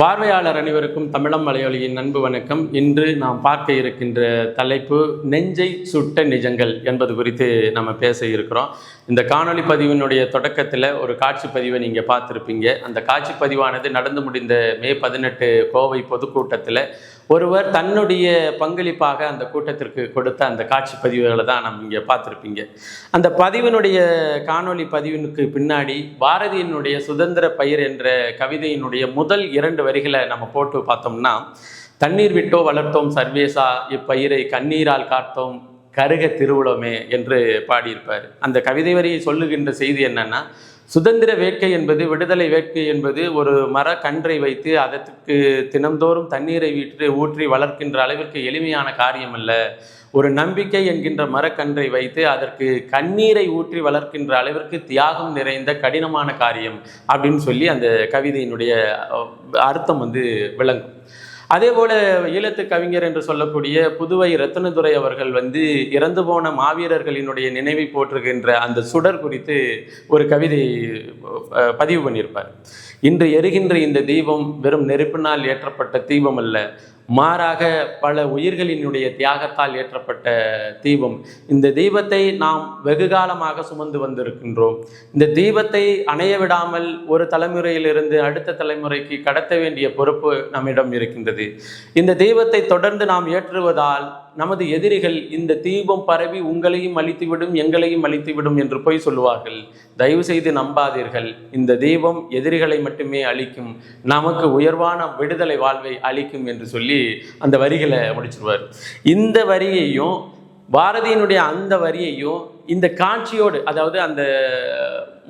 பார்வையாளர் அனைவருக்கும் தமிழம் மலையொலியின் அன்பு வணக்கம். இன்று நாம் பார்க்க இருக்கின்ற தலைப்பு நெஞ்சை சுட்ட நிஜங்கள் என்பது குறித்து நம்ம பேச இருக்கிறோம். இந்த காணொலி பதிவினுடைய தொடக்கத்தில் ஒரு காட்சி பதிவை நீங்கள் பார்த்துருப்பீங்க. அந்த காட்சி பதிவானது நடந்து முடிந்த மே பதினெட்டு கோவை பொதுக்கூட்டத்தில் ஒருவர் தன்னுடைய பங்களிப்பாக அந்த கூட்டத்திற்கு கொடுத்த அந்த காட்சி பதிவுகளை தான் நம்ம இங்கே பார்த்துருப்பீங்க. அந்த பதிவினுடைய காணொளி பதிவினுக்கு பின்னாடி பாரதியினுடைய சுதந்திர பயிர் என்ற கவிதையினுடைய முதல் இரண்டு வரிகளை நம்ம போட்டு பார்த்தோம்னா தண்ணீர் விட்டோ வளர்த்தோம் சர்வேசா இப்பயிரை கண்ணீரால் காத்தோம் கருக திருவுளமே என்று பாடியிருப்பார். அந்த கவிதை வரியை சொல்லுகின்ற செய்தி என்னன்னா சுதந்திர வேட்கை என்பது விடுதலை வேட்கை என்பது ஒரு மர கன்றை வைத்து அதற்கு தினந்தோறும் தண்ணீரை விட்டு ஊற்றி வளர்க்கின்ற அளவிற்கு எளிமையான காரியம் அல்ல ஒரு நம்பிக்கை என்கின்ற மரக்கன்றை வைத்து அதற்கு கண்ணீரை ஊற்றி வளர்க்கின்ற அளவிற்கு தியாகம் நிறைந்த கடினமான காரியம் அப்படின்னு சொல்லி அந்த கவிதையினுடைய அர்த்தம் வந்து விளங்கும். அதே போல ஈழத்து கவிஞர் என்று சொல்லக்கூடிய புதுவை ரத்தனதுரை அவர்கள் வந்து இறந்து போன மாவீரர்களினுடைய நினைவை போற்றுகின்ற அந்த சுடர் குறித்து ஒரு கவிதை பதிவு பண்ணியிருப்பார். இன்று எரிகின்ற இந்த தீபம் வெறும் நெருப்பினால் ஏற்றப்பட்ட தீபம் அல்ல மாறாக பல உயிர்களினுடைய தியாகத்தால் ஏற்றப்பட்ட தீபம். இந்த தீபத்தை நாம் வெகு காலமாக சுமந்து வந்திருக்கின்றோம். இந்த தீபத்தை அணைய விடாமல் ஒரு தலைமுறையிலிருந்து அடுத்த தலைமுறைக்கு கடத்த வேண்டிய பொறுப்பு நம்மிடம் இருக்கின்றது. இந்த தீபத்தை தொடர்ந்து நாம் ஏற்றுவதால் நமது எதிரிகள் இந்த தீபம் பரவி உங்களையும் அழித்துவிடும் எங்களையும் அழித்துவிடும் என்று போய் சொல்லுவார்கள். தயவு செய்து நம்பாதீர்கள். இந்த தீபம் எதிரிகளை மட்டுமே அழிக்கும் நமக்கு உயர்வான விடுதலை வாழ்வை அளிக்கும் என்று சொல்லி அந்த வரிகளை முடிச்சிருவார். இந்த வரியையும் பாரதியினுடைய அந்த வரியையும் இந்த காட்சியோடு அதாவது அந்த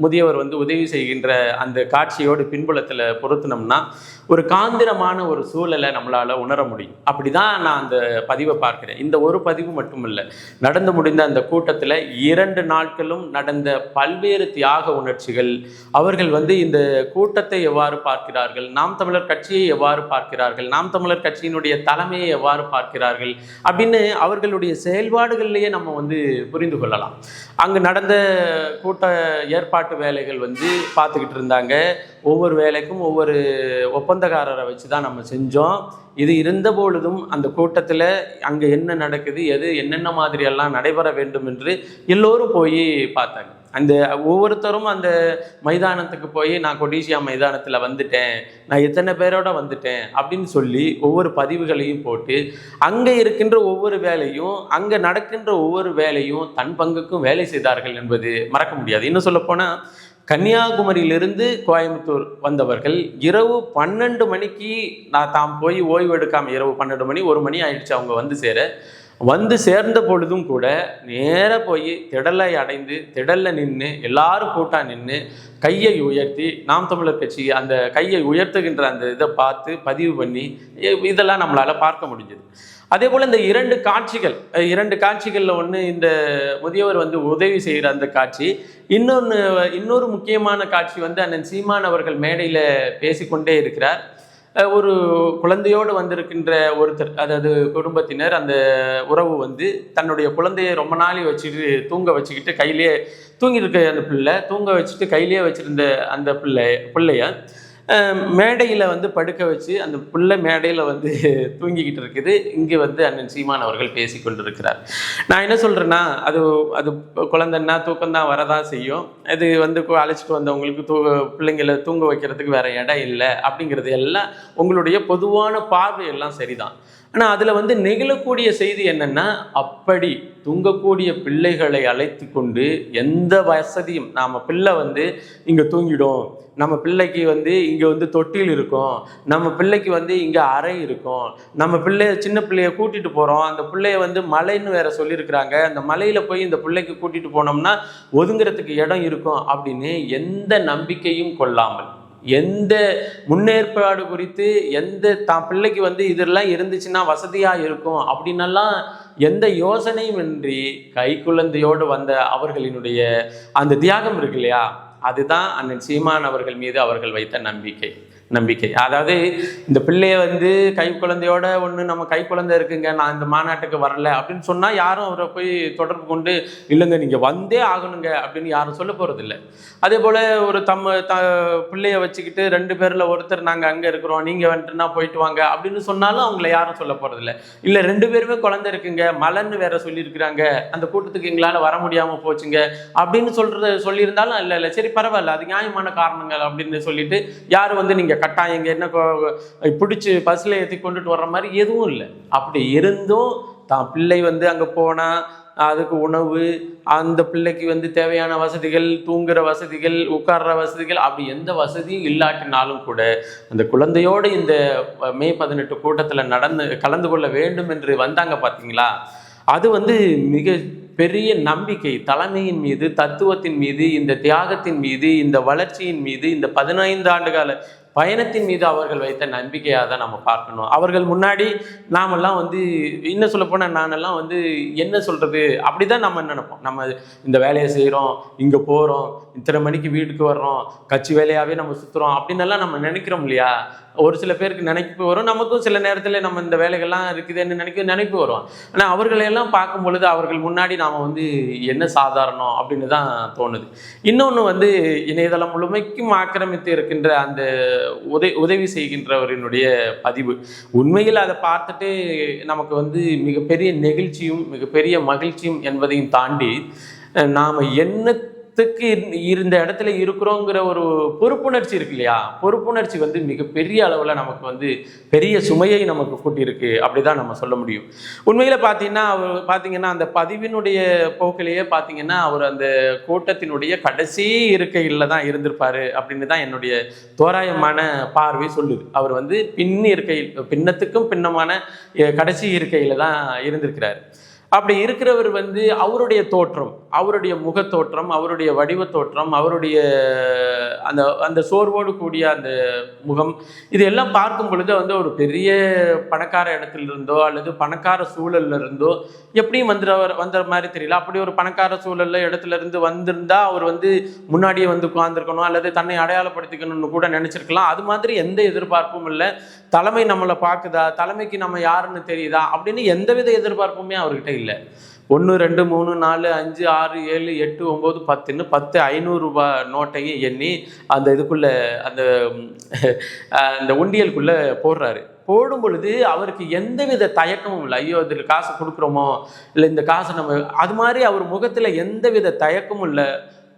முதியவர் வந்து உதவி செய்கின்ற அந்த காட்சியோடு பின்புலத்தில் பொருத்தினோம்னா ஒரு காந்திரமான ஒரு சூழலை நம்மளால் உணர முடியும். அப்படி தான் நான் அந்த பதிவை பார்க்கிறேன். இந்த ஒரு பதிவு மட்டும் இல்லை நடந்து முடிந்த அந்த கூட்டத்தில் இரண்டு நாட்களும் நடந்த பல்வேறு தியாக உணர்ச்சிகள் அவர்கள் வந்து இந்த கூட்டத்தை எவ்வாறு பார்க்கிறார்கள் நாம் தமிழர் கட்சியை எவ்வாறு பார்க்கிறார்கள் நாம் தமிழர் கட்சியினுடைய தலைமையை எவ்வாறு பார்க்கிறார்கள் அப்படின்னு அவர்களுடைய செயல்பாடுகள்லேயே நம்ம வந்து புரிந்து கொள்ளலாம். அங்கே நடந்த கூட்ட ஏற்பாட்டு வேலைகள் வந்து பார்த்துக்கிட்டு இருந்தாங்க. ஒவ்வொரு வேலைக்கும் ஒவ்வொரு ஒப்பந்தக்காரரை வச்சு தான் நம்ம செஞ்சோம். இது இருந்த பொழுதும் அந்த கூட்டத்தில் அங்கே என்ன நடக்குது எது என்னென்ன மாதிரியெல்லாம் நடைபெற வேண்டும் என்று எல்லோரும் போய் பார்த்தாங்க. அந்த ஒவ்வொருத்தரும் அந்த மைதானத்துக்கு போய் நான் கொடிசியா மைதானத்தில் வந்துட்டேன் நான் எத்தனை பேரோட வந்துட்டேன் அப்படின்னு சொல்லி ஒவ்வொரு பதிவுகளையும் போட்டு அங்கே இருக்கின்ற ஒவ்வொரு வேலையும் அங்கே நடக்கின்ற ஒவ்வொரு வேலையும் தன் பங்குக்கும் வேலை செய்தார்கள் என்பது மறக்க முடியாது. இன்னும் சொல்லப்போனால் கன்னியாகுமரியிலிருந்து கோயம்புத்தூர் வந்தவர்கள் இரவு பன்னெண்டு மணிக்கு நான் தாம் போய் ஓய்வு எடுக்காமல் இரவு பன்னெண்டு மணி ஒரு மணி ஆயிடுச்சு அவங்க வந்து சேர. வந்து சேர்ந்த பொழுதும் கூட நேராக போய் திடலை அடைந்து திடல்ல நின்று எல்லாரும் கூட்டா நின்று கையை உயர்த்தி நாம் தமிழர் கட்சி அந்த கையை உயர்த்துகின்ற அந்த இதை பார்த்து பதிவு பண்ணி இதெல்லாம் நம்மளால் பார்க்க முடிஞ்சது. அதே போல் இந்த இரண்டு காட்சிகள் இரண்டு காட்சிகளில் ஒன்று இந்த முதியவர் வந்து உதவி செய்கிற அந்த காட்சி இன்னொன்று இன்னொரு முக்கியமான காட்சி வந்து அண்ணன் சீமான் அவர்கள் மேடையில் பேசிக்கொண்டே இருக்கிறார். ஒரு குழந்தையோடு வந்திருக்கின்ற ஒருத்தர் அதாவது குடும்பத்தினர் அந்த உறவு வந்து தன்னுடைய குழந்தையை ரொம்ப நாளை வச்சுட்டு தூங்க வச்சுக்கிட்டு கையிலேயே தூங்கிட்டு இருக்க அந்த பிள்ளை தூங்க வச்சுட்டு கையிலேயே வச்சுருந்த அந்த பிள்ளை பிள்ளைய? மேடையில் வந்து படுக்க வச்சு அந்த புள்ள மேடையில் வந்து தூங்கிக்கிட்டு இருக்குது. இங்கே வந்து அண்ணன் சீமான் அவர்கள் பேசி கொண்டிருக்கிறார். நான் என்ன சொல்கிறேன்னா அது அது குழந்தைன்னா தூக்கம்தான் வரதான் செய்யும். அது வந்து அழைச்சிட்டு வந்தவங்களுக்கு தூ பிள்ளைங்களை தூங்க வைக்கிறதுக்கு வேறு இடம் இல்லை அப்படிங்கிறது எல்லாம் உங்களுடைய பொதுவான பார்வை எல்லாம் சரிதான். ஆனால் அதில் வந்து நெகிழக்கூடிய செய்தி என்னென்னா அப்படி தூங்கக்கூடிய பிள்ளைகளை அழைத்து கொண்டு எந்த வசதியும் நாம் பிள்ளை வந்து இங்கே தூங்கிடும். நம்ம பிள்ளைக்கு வந்து இங்கே வந்து தொட்டில் இருக்கும். நம்ம பிள்ளைக்கு வந்து இங்கே அறை இருக்கும். நம்ம பிள்ளைய சின்ன பிள்ளைய கூட்டிகிட்டு போகிறோம் அந்த பிள்ளைய வந்து மலைன்னு வேற சொல்லியிருக்கிறாங்க. அந்த மலையில் போய் இந்த பிள்ளைக்கு கூட்டிகிட்டு போனோம்னா ஒதுங்கிறதுக்கு இடம் இருக்கும் அப்படின்னு எந்த நம்பிக்கையும் கொள்ளாமல். எந்த முன்னேற்பாடு குறித்து எந்த தான் பிள்ளைக்கு வந்து இதெல்லாம் இருந்துச்சுன்னா வசதியாக இருக்கும் அப்படின்னெல்லாம் எந்த யோசனையும் இன்றி கை குழந்தையோடு வந்த அவர்களினுடைய அந்த தியாகம் இருக்கு இல்லையா? அதுதான் அண்ணன் சீமான் அவர்கள் மீது அவர்கள் வைத்த நம்பிக்கை. நம்பிக்கை. அதாவது இந்த பிள்ளைய வந்து கை குழந்தையோட ஒன்று நம்ம கை குழந்தை இருக்குங்க நான் இந்த மாநாட்டுக்கு வரல அப்படின்னு சொன்னால் யாரும் அவரை போய் தொடர்பு கொண்டு இல்லைங்க நீங்கள் வந்தே ஆகணுங்க அப்படின்னு யாரும் சொல்ல போகிறதில்ல அதே போல் ஒரு தம்ம த பிள்ளைய வச்சுக்கிட்டு ரெண்டு பேரில் ஒருத்தர் நாங்கள் அங்கே இருக்கிறோம் நீங்கள் வந்துட்டுனா போயிட்டு வாங்க அப்படின்னு சொன்னாலும் அவங்கள யாரும் சொல்ல போகிறதில்ல இல்லை ரெண்டு பேருமே குழந்தை இருக்குங்க மலன்னு வேற சொல்லியிருக்கிறாங்க அந்த கூட்டத்துக்கு எங்களால் வர முடியாமல் போச்சுங்க அப்படின்னு சொல்கிறது சொல்லியிருந்தாலும் இல்லை இல்லை சரி பரவாயில்ல அது நியாயமான காரணங்கள் அப்படின்னு சொல்லிட்டு யாரும் வந்து நீங்கள் கட்டாயம் இங்கே என்ன பிடிச்சி பஸ்ஸில் ஏற்றி கொண்டுட்டு வர்ற மாதிரி எதுவும் இல்லை. அப்படி இருந்தும் தான் பிள்ளை வந்து அங்கே போனால் அதுக்கு உணவு அந்த பிள்ளைக்கு வந்து தேவையான வசதிகள் தூங்குற வசதிகள் உட்கார்ற வசதிகள் அப்படி எந்த வசதியும் இல்லாட்டினாலும் கூட அந்த குழந்தையோடு இந்த மே பதினெட்டு கூட்டத்தில் நடந்து கலந்து கொள்ள வேண்டும் என்று வந்தாங்க பார்த்தீங்களா அது வந்து மிக பெரிய நம்பிக்கை. தலைமையின் மீது தத்துவத்தின் மீது இந்த தியாகத்தின் மீது இந்த வளர்ச்சியின் மீது இந்த பதினைந்து ஆண்டு கால பயணத்தின் மீது அவர்கள் வைத்த நம்பிக்கையாக தான் நம்ம பார்க்கணும். அவர்கள் முன்னாடி நாமெல்லாம் வந்து இன்னும் சொல்ல போனால் நானெல்லாம் வந்து என்ன சொல்றது? அப்படிதான் நம்ம நினைப்போம். நம்ம இந்த வேலையை செய்கிறோம் இங்கே போகிறோம் இத்தனை மணிக்கு வீட்டுக்கு வர்றோம் கட்சி வேலையாகவே நம்ம சுற்றுறோம் அப்படின்னெல்லாம் நம்ம நினைக்கிறோம் இல்லையா? ஒரு சில பேருக்கு நினைப்பு வரும். நமக்கும் சில நேரத்தில் நம்ம இந்த வேலைகள்லாம் இருக்குதுன்னு நினைக்க நினைப்பு வரும். ஆனால் அவர்களையெல்லாம் பார்க்கும் பொழுது அவர்கள் முன்னாடி நாம் வந்து என்ன சாதாரணம் அப்படின்னு தான் தோணுது. இன்னொன்று வந்து இணையதளம் முழுமைக்கும் ஆக்கிரமித்து இருக்கின்ற அந்த உதவி உதவி செய்கின்றவரினுடைய பதிவு. உண்மையில் அதை பார்த்துட்டு நமக்கு வந்து மிகப்பெரிய நெகிழ்ச்சியும் மிகப்பெரிய மகிழ்ச்சியும் என்பதையும் தாண்டி நாம் என்ன இரு- இருந்த இடத்துல இருக்கிறோங்கிற ஒரு பொறுப்புணர்ச்சி இருக்கு இல்லையா? பொறுப்புணர்ச்சி வந்து மிகப்பெரிய அளவில் நமக்கு வந்து பெரிய சுமையை நமக்கு கூட்டியிருக்கு அப்படிதான் நம்ம சொல்ல முடியும். உண்மையில் பார்த்தீங்கன்னா அவர் பார்த்தீங்கன்னா அந்த பதிவினுடைய போக்கிலேயே பார்த்தீங்கன்னா அவர் அந்த கூட்டத்தினுடைய கடைசி இருக்கையில் தான் இருந்திருப்பார் அப்படின்னு தான் என்னுடைய தோராயமான பார்வை சொல்லுது. அவர் வந்து பின் இருக்கையில் பின்னத்துக்கும் பின்னமான கடைசி இருக்கையில் தான் இருந்திருக்கிறார். அப்படி இருக்கிறவர் வந்து அவருடைய தோற்றம் அவருடைய முகத்தோற்றம் அவருடைய வடிவத் தோற்றம் அவருடைய அந்த அந்த சோர்வோடு கூடிய அந்த முகம் இதெல்லாம் பார்க்கும் பொழுது வந்து ஒரு பெரிய பணக்கார இடத்துல இருந்தோ அல்லது பணக்கார சூழல்ல இருந்தோ எப்படியும் வந்துடுற வந்த மாதிரி தெரியல. அப்படி ஒரு பணக்கார சூழல்ல இடத்துல இருந்து வந்திருந்தா அவர் வந்து முன்னாடியே வந்து உட்காந்துருக்கணும் அல்லது தன்னை அடையாளப்படுத்திக்கணும்னு கூட நினைச்சிருக்கலாம். அது மாதிரி எந்த எதிர்பார்ப்பும் இல்லை. தலைமை நம்மளை பார்க்குதா? தலைமைக்கு நம்ம யாருன்னு தெரியுதா? அப்படின்னு எந்தவித எதிர்பார்ப்புமே அவர்கிட்ட இல்லை. ஒன்று ரெண்டு மூணு நாலு அஞ்சு ஆறு ஏழு எட்டு ஒம்பது பத்துன்னு பத்து ஐநூறுரூபா நோட்டையும் எண்ணி அந்த இதுக்குள்ள அந்த அந்த உண்டியலுக்குள்ளே போடுறாரு. போடும் பொழுது அவருக்கு எந்தவித தயக்கமும் இல்லை. ஐயோ இதில் காசு கொடுக்குறோமோ? இல்லை இந்த காசை நம்ம அது மாதிரி அவர் முகத்தில் எந்தவித தயக்கமும் இல்லை.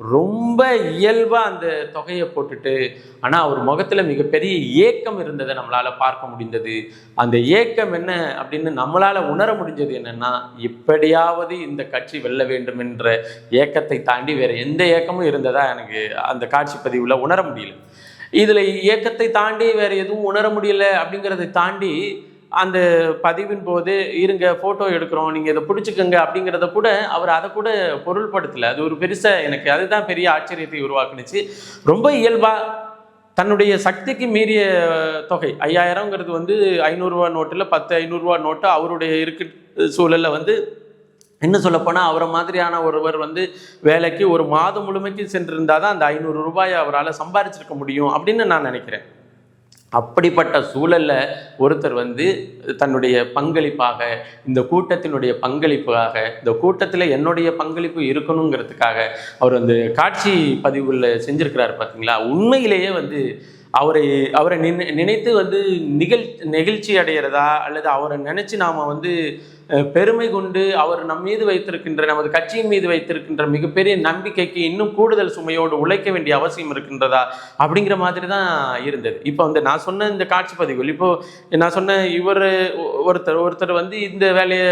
ரொம்ப இயல்பாக அந்த தொகையை போட்டுட்டு ஆனால் அவர் முகத்தில் மிகப்பெரிய ஏக்கம் இருந்ததை நம்மளால் பார்க்க முடிந்தது. அந்த ஏக்கம் என்ன அப்படின்னு நம்மளால் உணர முடிஞ்சது என்னென்னா எப்படியாவது இந்த கட்சி வெல்ல வேண்டும் என்ற ஏக்கத்தை தாண்டி வேறு எந்த ஏக்கமும் இருந்ததா எனக்கு அந்த காட்சி பதிவில் உணர முடியல. இதில் ஏக்கத்தை தாண்டி வேறு எதுவும் உணர முடியல அப்படிங்கிறதை தாண்டி அந்த பதிவின் போது இருங்க ஃபோட்டோ எடுக்கிறோம் நீங்கள் இதை பிடிச்சிக்கோங்க அப்படிங்கிறத கூட அவர் அதை கூட பொருள்படுத்தலை. அது ஒரு பெருசாக எனக்கு அதுதான் பெரிய ஆச்சரியத்தை உருவாக்குனுச்சு. ரொம்ப இயல்பாக தன்னுடைய சக்திக்கு மீறிய தொகை ஐயாயிரங்கிறது வந்து ஐநூறுரூவா நோட்டில் பத்து ஐநூறுரூவா நோட்டு அவருடைய இருக்கு சூழலில் வந்து என்ன சொல்லப்போனால் அவரை மாதிரியான ஒருவர் வந்து வேலைக்கு ஒரு மாதம் முழுமைக்கு சென்றிருந்தால் தான் அந்த ஐநூறு ரூபாயை அவரால் சம்பாரிச்சிருக்க முடியும் அப்படின்னு நான் நினைக்கிறேன். அப்படிப்பட்ட சூழலில் ஒருத்தர் வந்து தன்னுடைய பங்களிப்பாக இந்த கூட்டத்தினுடைய பங்களிப்பாக இந்த கூட்டத்தில் என்னுடைய பங்களிப்பு இருக்கணுங்கிறதுக்காக அவர் அந்த காட்சி பதிவுல செஞ்சுருக்கிறார் பார்த்தீங்களா உண்மையிலேயே வந்து அவரை அவரை நினை நினைத்து வந்து நிகழ் நெகிழ்ச்சி அடைகிறதா அல்லது அவரை நினச்சி நாம் வந்து பெருமை கொண்டு அவர் நம் மீது வைத்திருக்கின்ற நமது கட்சியின் மீது வைத்திருக்கின்ற மிகப்பெரிய நம்பிக்கைக்கு இன்னும் கூடுதல் சுமையோடு உழைக்க வேண்டிய அவசியம் இருக்கின்றதா அப்படிங்கிற மாதிரி தான் இருந்தது. இப்போ வந்து நான் சொன்ன இந்த காட்சி பதிவுகள் இப்போ நான் சொன்ன இவர் ஒருத்தர் ஒருத்தர் வந்து இந்த வேலையை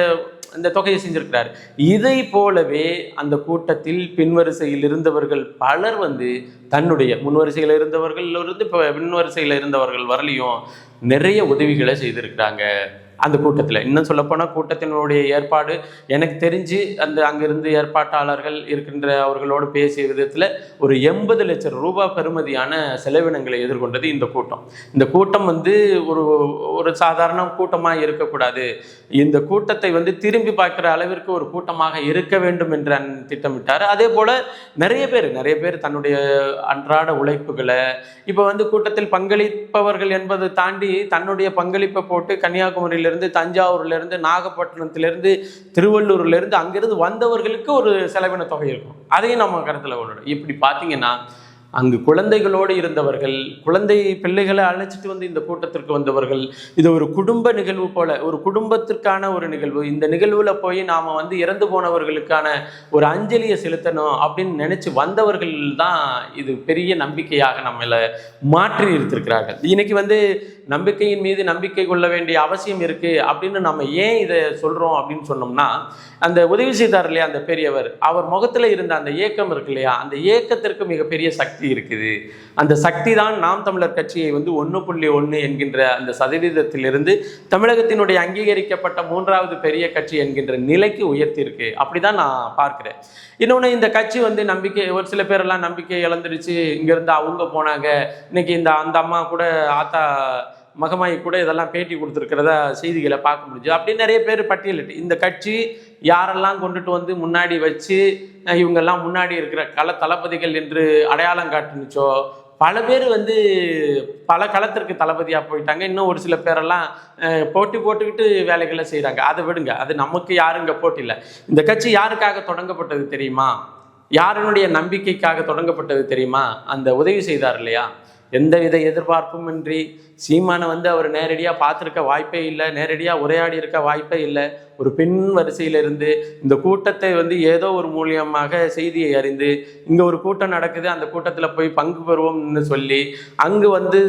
இந்த தொகையை செஞ்சிருக்கிறார். இதை போலவே அந்த கூட்டத்தில் பின்வரிசையில் இருந்தவர்கள் பலர் வந்து தன்னுடைய முன்வரிசையில் இருந்தவர்கள் இருந்து இப்போ பின்வரிசையில் இருந்தவர்கள் வரலையும் நிறைய உதவிகளை செய்திருக்கிறாங்க. அந்த கூட்டத்தில். இன்னும் சொல்லப்போனால் கூட்டத்தினுடைய ஏற்பாடு எனக்கு தெரிஞ்சு அந்த அங்கிருந்து ஏற்பாட்டாளர்கள் இருக்கின்ற அவர்களோடு பேசிய விதத்தில் ஒரு எண்பது லட்சம் ரூபாய் பெறுமதியான செலவினங்களை எதிர்கொண்டது இந்த கூட்டம். இந்த கூட்டம் வந்து ஒரு ஒரு சாதாரண கூட்டமாக இருக்கக்கூடாது. இந்த கூட்டத்தை வந்து திரும்பி பார்க்குற அளவிற்கு ஒரு கூட்டமாக இருக்க வேண்டும் என்று திட்டமிட்டார். அதே போல் நிறைய பேர் நிறைய பேர் தன்னுடைய அன்றாட உழைப்புகளை இப்போ வந்து கூட்டத்தில் பங்களிப்பவர்கள் என்பதை தாண்டி தன்னுடைய பங்களிப்பை போட்டு கன்னியாகுமரியில் கன்னியாகுமரியிலிருந்து தஞ்சாவூர்லேருந்து நாகப்பட்டினத்துலேருந்து திருவள்ளூர்லேருந்து அங்கிருந்து வந்தவர்களுக்கு ஒரு செலவின தொகை இருக்கும். அதையும் நம்ம கருத்தில் கொள்ளணும் இப்படி பார்த்தீங்கன்னா அங்கு குழந்தைகளோடு இருந்தவர்கள் குழந்தை பிள்ளைகளை அழைச்சிட்டு வந்து இந்த கூட்டத்திற்கு வந்தவர்கள் இது ஒரு குடும்ப நிகழ்வு போல ஒரு குடும்பத்திற்கான ஒரு நிகழ்வு. இந்த நிகழ்வுல போய் நாம வந்து இறந்து போனவர்களுக்கான ஒரு அஞ்சலியை செலுத்தணும் அப்படின்னு நினைச்சு வந்தவர்கள் தான் இது பெரிய நம்பிக்கையாக நம்மள மாற்றி இருந்திருக்கிறார்கள் இன்னைக்கு வந்து நம்பிக்கையின் மீது நம்பிக்கை கொள்ள வேண்டிய அவசியம் இருக்கு அப்படின்னு நம்ம ஏன் இதை சொல்றோம் அப்படின்னு சொன்னோம்னா அந்த உதவி செய்தார் இல்லையா அந்த பெரியவர் அவர் முகத்துல இருந்த அந்த ஏக்கம் இருக்கு இல்லையா அந்த ஏக்கத்திற்கு மிகப்பெரிய சக்தி இருக்குது. அந்த சக்தி தான் நாம் தமிழர் கட்சியை வந்து ஒன்று புள்ளி ஒன்று என்கின்ற அந்த சதவீதத்திலிருந்து தமிழகத்தினுடைய அங்கீகரிக்கப்பட்ட மூன்றாவது பெரிய கட்சி என்கின்ற நிலைக்கு உயர்த்தியிருக்கு. அப்படிதான் நான் பார்க்கிறேன். இன்னொன்று இந்த கட்சி வந்து நம்பிக்கை ஒரு சில பேரெல்லாம் நம்பிக்கை இழந்துருச்சு இங்கேருந்து அவங்க போனாங்க. இன்னைக்கு இந்த அந்த அம்மா கூட ஆத்தா மகமாயி கூட இதெல்லாம் பேட்டி கொடுத்துருக்கிறதா செய்திகளை பார்க்க முடிஞ்சு அப்படி நிறைய பேர் பட்டியலிட்டு இந்த கட்சி யாரெல்லாம் கொண்டுட்டு வந்து முன்னாடி வச்சு இவங்கெல்லாம் முன்னாடி இருக்கிற கள தளபதிகள் என்று அடையாளம் காட்டுனுச்சோ? பல பேர் வந்து பல களத்திற்கு தளபதியாக போயிட்டாங்க. இன்னும் ஒரு சில பேரெல்லாம் போட்டி போட்டுக்கிட்டு வேலைகளை செய்கிறாங்க அதை விடுங்க. அது நமக்கு யாரும் இங்கே போட்டி இல்லை. இந்த கட்சி யாருக்காக தொடங்கப்பட்டது தெரியுமா? யாருனுடைய நம்பிக்கைக்காக தொடங்கப்பட்டது தெரியுமா? அந்த உதவி செய்தார் இல்லையா? எந்தவித எதிர்பார்ப்பும் இன்றி சீமானை வந்து அவர் நேரடியாக பார்த்துருக்க வாய்ப்பே இல்லை. நேரடியாக உரையாடி இருக்க வாய்ப்பே இல்லை. ஒரு பெண் வரிசையிலிருந்து இந்த கூட்டத்தை வந்து ஏதோ ஒரு மூலியமாக செய்தியை அறிந்து இங்கே ஒரு கூட்டம் நடக்குது அந்த கூட்டத்தில் போய் பங்கு பெறுவோம்னு சொல்லி அங்கு வந்து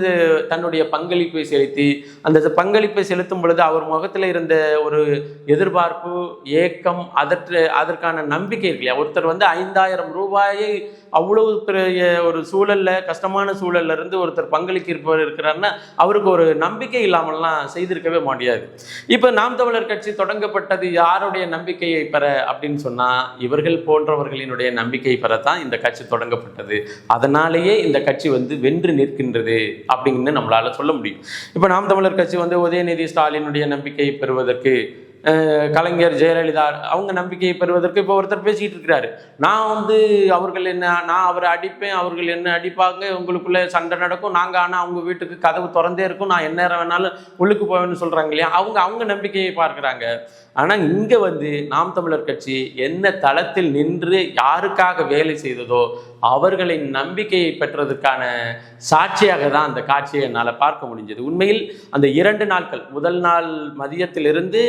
தன்னுடைய பங்களிப்பை செலுத்தி அந்த பங்களிப்பை செலுத்தும் பொழுது அவர் முகத்தில் இருந்த ஒரு எதிர்பார்ப்பு ஏக்கம் அதற்கு அதற்கான நம்பிக்கை இருக்கு இல்லையா? ஒருத்தர் வந்து ஐந்தாயிரம் ரூபாயை அவ்வளவு பெரிய ஒரு சூழல்ல கஷ்டமான சூழல்ல இருந்து ஒருத்தர் பங்களிக்கிறவர் இருக்கிறாருன்னா அவருக்கு ஒரு நம்பிக்கை இல்லாமல்லாம் செய்திருக்கவே முடியாது இப்போ நாம் தமிழர் கட்சி தொடங்கப்பட்ட தொடங்கப்பட்டது யாருடைய நம்பிக்கையை பெற? அப்படின்னு சொன்னா இவர்கள் போன்றவர்களினுடைய நம்பிக்கை பெறத்தான் இந்த கட்சி தொடங்கப்பட்டது. அதனாலேயே இந்த கட்சி வந்து வென்று நிற்கின்றது அப்படின்னு நம்மளால சொல்ல முடியும். இப்போ நாம் தமிழர் கட்சி வந்து உதயநிதி ஸ்டாலினுடைய நம்பிக்கையை பெறுவதற்கு கலைஞர் ஜெயலலிதா அவங்க நம்பிக்கையை பெறுவதற்கு இப்போ ஒருத்தர் பேசிக்கிட்டு இருக்கிறாரு. நான் வந்து அவர்கள் என்ன நான் அவரை அடிப்பேன் அவர்கள் என்ன அடிப்பாங்க உங்களுக்குள்ள சண்டை நடக்கும். நாங்கள் ஆனால் அவங்க வீட்டுக்கு கதவு திறந்தே இருக்கும். நான் என்ன நேரம் வேணாலும் உள்ளுக்கு போவேன்னு சொல்கிறாங்க இல்லையா? அவங்க அவங்க நம்பிக்கையை பார்க்குறாங்க. ஆனால் இங்கே வந்து நாம் தமிழர் கட்சி என்ன தளத்தில் நின்று யாருக்காக வேலை செய்ததோ அவர்களின் நம்பிக்கையை பெற்றதற்கான சாட்சியாக தான் அந்த காட்சியை என்னால் பார்க்க முடிஞ்சது. உண்மையில் அந்த இரண்டு நாட்கள் முதல் நாள் மதியத்திலிருந்து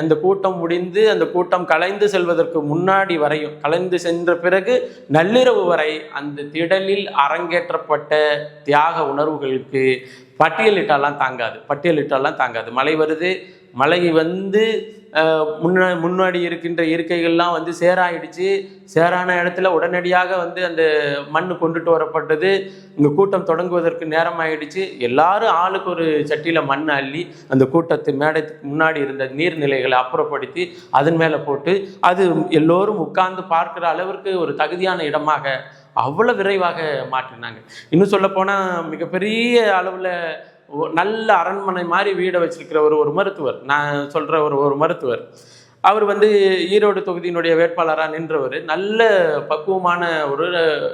அந்த கூட்டம் முடிந்து அந்த கூட்டம் கலைந்து செல்வதற்கு முன்னாடி வரையும் கலைந்து சென்ற பிறகு நள்ளிரவு வரை அந்த திடலில் அரங்கேற்றப்பட்ட தியாக உணர்வுகளுக்கு பட்டியலிட்டாலாம் தாங்காது பட்டியலிட்டாலாம் தாங்காது. மழை வருது மழை வந்து முன்னா முன்னாடி இருக்கின்ற இருக்கைகள்லாம் வந்து சேராயிடுச்சு. சேரான இடத்துல உடனடியாக வந்து அந்த மண் கொண்டுட்டு வரப்பட்டது. இங்கே கூட்டம் தொடங்குவதற்கு நேரம் ஆயிடுச்சு எல்லாரும் ஆளுக்கு ஒரு சட்டியில் மண் அள்ளி அந்த கூட்டத்து மேடத்துக்கு முன்னாடி இருந்த நீர்நிலைகளை அப்புறப்படுத்தி அதன் மேலே போட்டு அது எல்லோரும் உட்கார்ந்து பார்க்குற அளவிற்கு ஒரு தகுதியான இடமாக அவ்வளோ விரைவாக மாற்றினாங்க. இன்னும் சொல்லப்போனால் மிகப்பெரிய அளவில் நல்ல அரண்மனை மாதிரி வீடை வச்சிருக்கிற ஒரு ஒரு மருத்துவர். நான் சொல்கிற ஒரு ஒரு மருத்துவர். அவர் வந்து ஈரோடு தொகுதியினுடைய வேட்பாளராக நின்றவர். நல்ல பக்குவமான ஒரு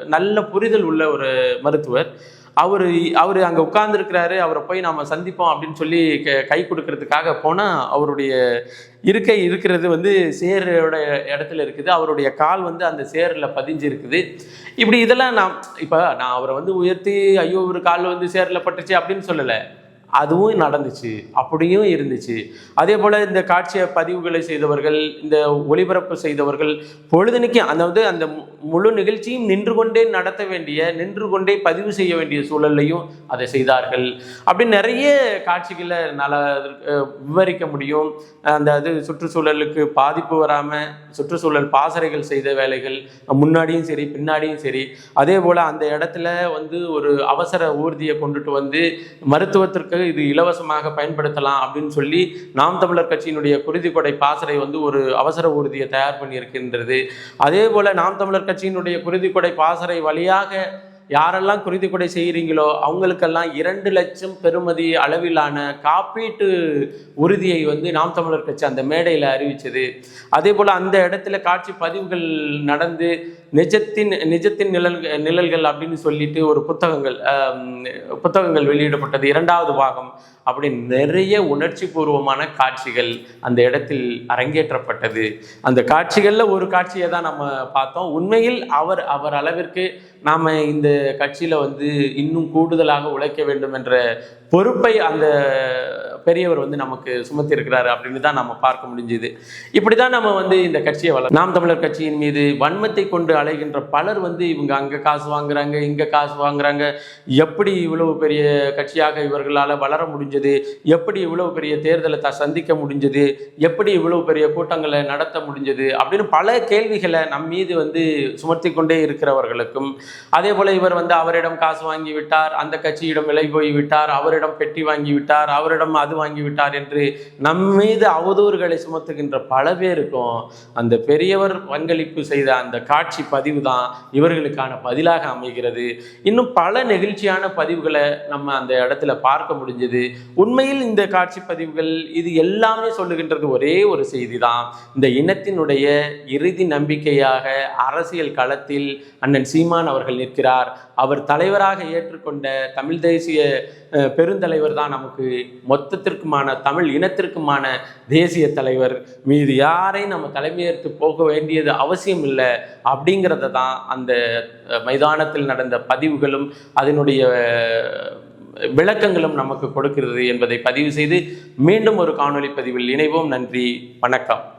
நல்ல புரிதல் உள்ள ஒரு மருத்துவர். அவர் அவர் அங்கே உட்கார்ந்துருக்கிறாரு அவரை போய் நாம் சந்திப்போம் அப்படின்னு சொல்லி க கை கொடுக்கறதுக்காக போனால் அவருடைய இருக்கை இருக்கிறது வந்து சேரோட இடத்துல இருக்குது. அவருடைய கால் வந்து அந்த சேரில் பதிஞ்சு இருக்குது இப்படி இதெல்லாம் நான் இப்போ நான் அவரை வந்து உயர்த்தி ஐயோ ஒரு கால் வந்து சேரில் பட்டுச்சு அப்படின்னு சொல்லலை. அதுவும் நடந்துச்சு. அப்படியும் இருந்துச்சு. அதே போல் இந்த காட்சியை பதிவுகளை செய்தவர்கள் இந்த ஒளிபரப்பு செய்தவர்கள் பொழுதுனைக்கு அதாவது அந்த முழு நிகழ்ச்சியும் நின்று கொண்டே நடத்த வேண்டிய நின்று கொண்டே பதிவு செய்ய வேண்டிய சூழல்லையும் அதை செய்தார்கள். அப்படி நிறைய காட்சிகளை நல்லா விவரிக்க முடியும். அந்த அது சுற்றுச்சூழலுக்கு பாதிப்பு வராமல் சுற்றுச்சூழல் பாசறைகள் செய்த வேலைகள் முன்னாடியும் சரி பின்னாடியும் சரி அதே போல் அந்த இடத்துல வந்து ஒரு அவசர ஊர்தியை கொண்டுட்டு வந்து மருத்துவத்திற்கு இது இலவசமாக பயன்படுத்தலாம் அப்படின்னு சொல்லி நாம் தமிழர் கட்சியினுடைய குருதிக்கொடை பாசறை வந்து ஒரு அவசர ஊர்தியை தயார் பண்ணியிருக்கின்றது. அதே போல் நாம் தமிழர் கட்சியினுடைய குருதிக்கொடை பாசறை வழியாக யாரெல்லாம் குருதி கொடை செய்கிறீங்களோ அவங்களுக்கெல்லாம் இரண்டு லட்சம் பெறுமதி அளவிலான காப்பீட்டு உறுதியை வந்து நாம் தமிழர் கட்சி அந்த மேடையில் அறிவிச்சது. அதே போல் அந்த இடத்துல காட்சி பதிவுகள் நடந்து நிஜத்தின் நிஜத்தின் நிழல் நிழல்கள் அப்படின்னு சொல்லிட்டு ஒரு புத்தகங்கள் புத்தகங்கள் வெளியிடப்பட்டது. இரண்டாவது பாகம் அப்படி நிறைய உணர்ச்சி பூர்வமான காட்சிகள் அந்த இடத்தில் அரங்கேற்றப்பட்டது. அந்த காட்சிகளில் ஒரு காட்சியை தான் நம்ம பார்த்தோம். உண்மையில் அவர் அவர் அளவிற்கு நாம் இந்த கட்சியில் வந்து இன்னும் கூடுதலாக உழைக்க வேண்டும் என்ற பொறுப்பை அந்த பெரியவர் வந்து நமக்கு சுமத்தி இருக்கிறாரு அப்படின்னு தான் நம்ம பார்க்க முடிஞ்சுது. இப்படி தான் நம்ம வந்து இந்த கட்சியை வளர் நாம் தமிழர் கட்சியின் மீது வன்மத்தை கொண்டு அலைகின்ற பலர் வந்து இவங்க அங்கே காசு வாங்குறாங்க இங்கே காசு வாங்குறாங்க. எப்படி இவ்வளவு பெரிய கட்சியாக இவர்களால் வளர முடிஞ்சது? எப்படி இவ்வளவு பெரிய தேர்தலை த சந்திக்க முடிஞ்சது? எப்படி இவ்வளவு பெரிய கூட்டங்களை நடத்த முடிஞ்சது? அப்படின்னு பல கேள்விகளை நம் மீது வந்து சுமத்தி கொண்டே இருக்கிறவர்களுக்கும் அதே போல் இவர் வந்து அவரிடம் காசு வாங்கி விட்டார் அந்த கட்சியிடம் விலை போய் விட்டார் அவரிடம் பெட்டி வாங்கி விட்டார் அவரிடம் அது வாங்கி விட்டார் என்று நம் மீது அவதூறுகளை சுமத்துகின்ற பல பேருக்கும் அந்த பெரியவர் பங்களிப்பு செய்த அந்த காட்சி பதிவு தான் இவர்களுக்கான பதிலாக அமைகிறது. இன்னும் பல நெகிழ்ச்சியான பதிவுகளை நம்ம அந்த இடத்துல பார்க்க முடிஞ்சது. உண்மையில் இந்த காட்சி பதிவுகள் இது எல்லாமே சொல்லுகின்றது ஒரே ஒரு செய்தி தான் இந்த இனத்தினுடைய இறுதி நம்பிக்கையாக அரசியல் களத்தில் அண்ணன் சீமான் அவர்கள் நிற்கிறார். அவர் தலைவராக ஏற்றுக்கொண்ட தமிழ் தேசிய பெருந்தலைவர் தான் நமக்கு மொத்தத்திற்குமான தமிழ் இனத்திற்குமான தேசிய தலைவர். மீது யாரையும் நம்ம தலைமையேற்று போக வேண்டியது அவசியம் இல்லை அப்படிங்கிறத தான் அந்த மைதானத்தில் நடந்த பதிவுகளும் அதனுடைய விளக்கங்களும் நமக்கு கொடுக்கிறது என்பதை பதிவு செய்து மீண்டும் ஒரு காணொலி பதிவில் இணைவோம். நன்றி வணக்கம்.